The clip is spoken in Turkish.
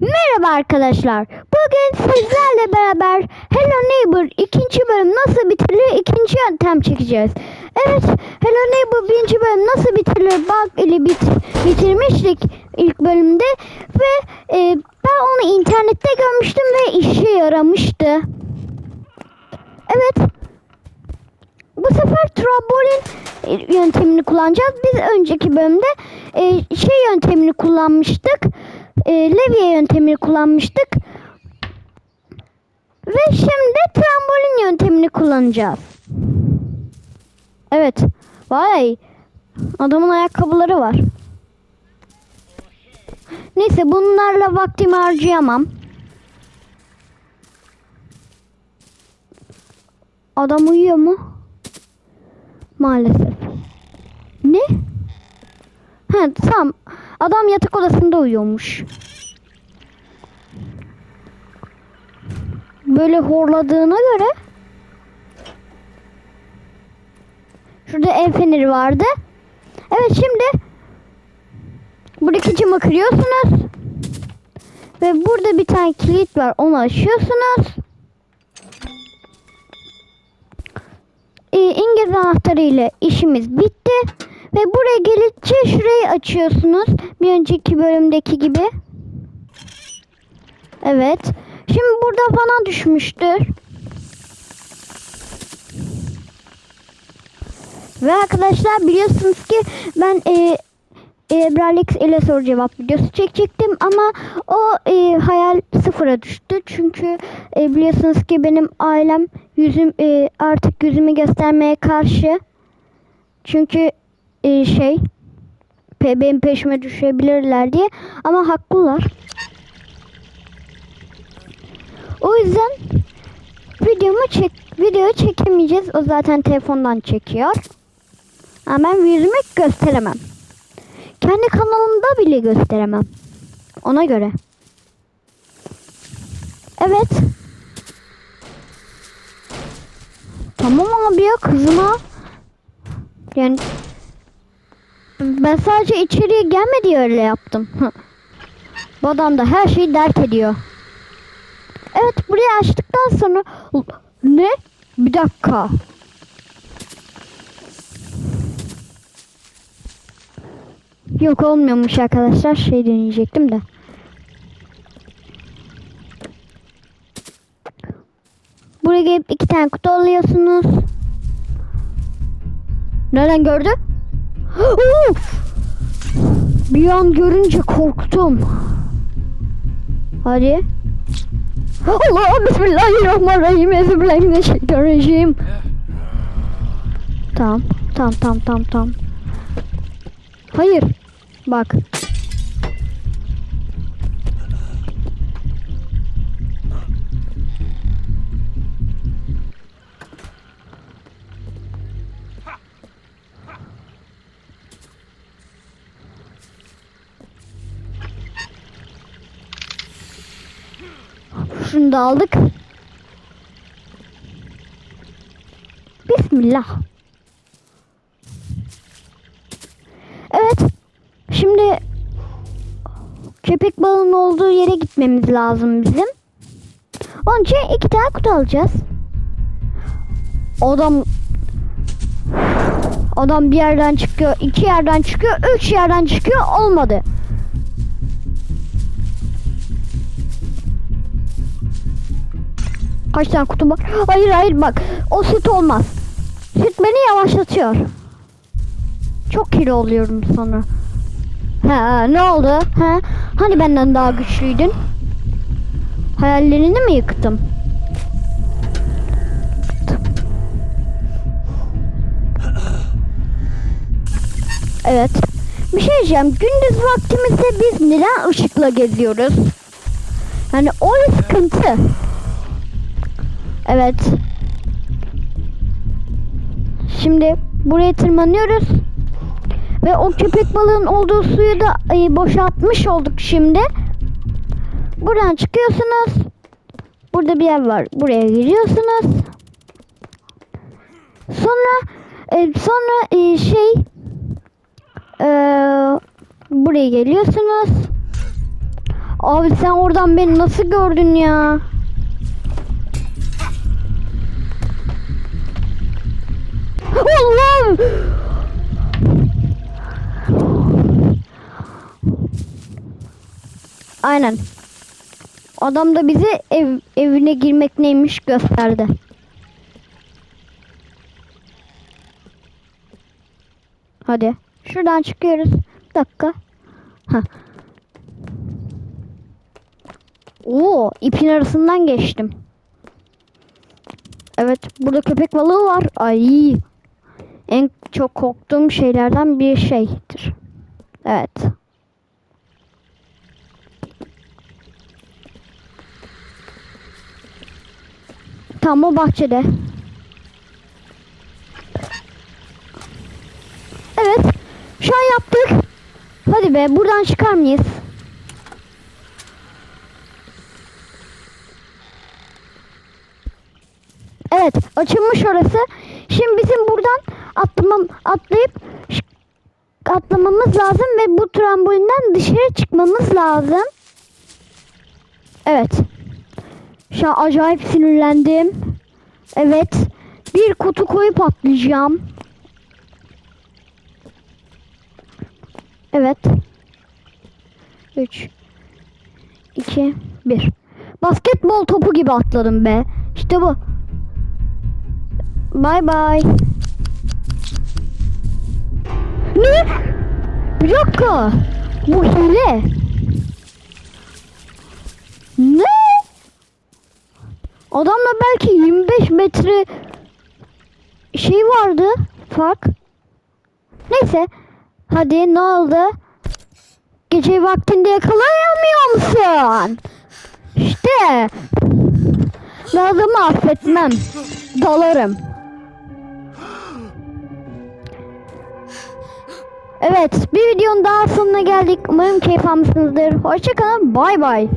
Merhaba arkadaşlar. Bugün sizlerle beraber Hello Neighbor ikinci bölüm nasıl bitirilir ikinci yöntem çekeceğiz. Evet Hello Neighbor birinci bölüm nasıl bitirilir bak ile bit bitirmiştik ilk bölümde ve e, ben onu internette görmüştüm ve işe yaramıştı. Evet bu sefer trambolin e, yöntemini kullanacağız. Biz önceki bölümde e, şey yöntemini kullanmıştık. E, levye yöntemini kullanmıştık. Ve şimdi trambolin yöntemini kullanacağız. Evet. Vay. Adamın ayakkabıları var. Neyse bunlarla vaktimi harcayamam. Adam uyuyor mu? Maalesef. Ne? Ha tamam. Adam yatak odasında uyuyormuş. Böyle horladığına göre Şurada el feneri vardı. Evet şimdi buradaki camı kırıyorsunuz. Ve burada bir tane kilit var. Onu açıyorsunuz. e, İngiliz anahtarı ile işimiz bitti. Ve buraya gelince şurayı açıyorsunuz. Bir önceki bölümdeki gibi. Evet. Şimdi burada bana düşmüştür. Ve arkadaşlar biliyorsunuz ki ben e, Ebralix ile soru cevap videosu çekecektim ama o e, hayal sıfıra düştü. Çünkü e, biliyorsunuz ki benim ailem yüzüm e, artık yüzümü göstermeye karşı. Çünkü e, şey pe, benim peşime düşebilirler diye ama haklılar. O yüzden videomu çek video çekemeyeceğiz. O zaten telefondan çekiyor. Ama ben yüzümü gösteremem. Kendi kanalımda bile gösteremem. Ona göre. Evet. Tamam abi ya kızma. Yani ben sadece içeriye gelme diye öyle yaptım. Bu adam da her şeyi dert ediyor. Evet burayı açtıktan sonra ne? Bir dakika. Yok olmuyormuş arkadaşlar. Şey deneyecektim de. Buraya gelip iki tane kutu alıyorsunuz. Nereden gördü? Bir an görünce korktum. Hadi. Allah bismillahirrahmanirrahim. Ezbillahimineşşeytanirracim. Tamam. Tamam tamam tamam tamam. Hayır. Bak. Şunu da aldık. Bismillah. Evet. Şimdi köpek balığının olduğu yere gitmemiz lazım bizim. Onun için iki tane kutu alacağız. Adam Adam bir yerden çıkıyor, iki yerden çıkıyor, üç yerden çıkıyor. Olmadı. Kaç tane kutu var? Hayır hayır bak. O süt olmaz. Süt beni yavaşlatıyor. Çok kilo oluyorum sonra. Ha ne oldu? Ha? Hani benden daha güçlüydün? Hayallerini mi yıktım? Evet. Bir şey diyeceğim. Gündüz vaktimizde biz neden ışıkla geziyoruz? Yani o sıkıntı. Evet. Şimdi buraya tırmanıyoruz. Ve o köpek balığın olduğu suyu da e, boşaltmış olduk şimdi. Buradan çıkıyorsunuz. Burada bir yer var. Buraya giriyorsunuz. Sonra e, sonra e, şey buraya geliyorsunuz. Abi sen oradan beni nasıl gördün ya? Aynen. Adam da bize ev, evine girmek neymiş gösterdi. Hadi. Şuradan çıkıyoruz. Bir dakika. Hah. Oo, ipin arasından geçtim. Evet, burada köpek balığı var. Ay. En çok korktuğum şeylerden bir şeydir. Evet. Tam o bahçede. Evet. Şu an yaptık. Hadi be buradan çıkar mıyız? Evet açılmış orası. Şimdi bizim buradan atlamam, atlayıp atlamamız lazım ve bu trambolinden dışarı çıkmamız lazım. Evet. Şu an acayip sinirlendim. Evet. Bir kutu koyup atlayacağım. Evet. 3 2 1 Basketbol topu gibi atladım be. İşte bu. Bay bay. Ne? Bir dakika. Bu hile. Ne? Adamla belki 25 metre şey vardı. Fark. Neyse. Hadi ne oldu? Gece vaktinde yakalayamıyor musun? İşte. Adamı affetmem. Dalarım. Evet, bir videonun daha sonuna geldik. Umarım keyif almışsınızdır. Hoşçakalın, bay bay.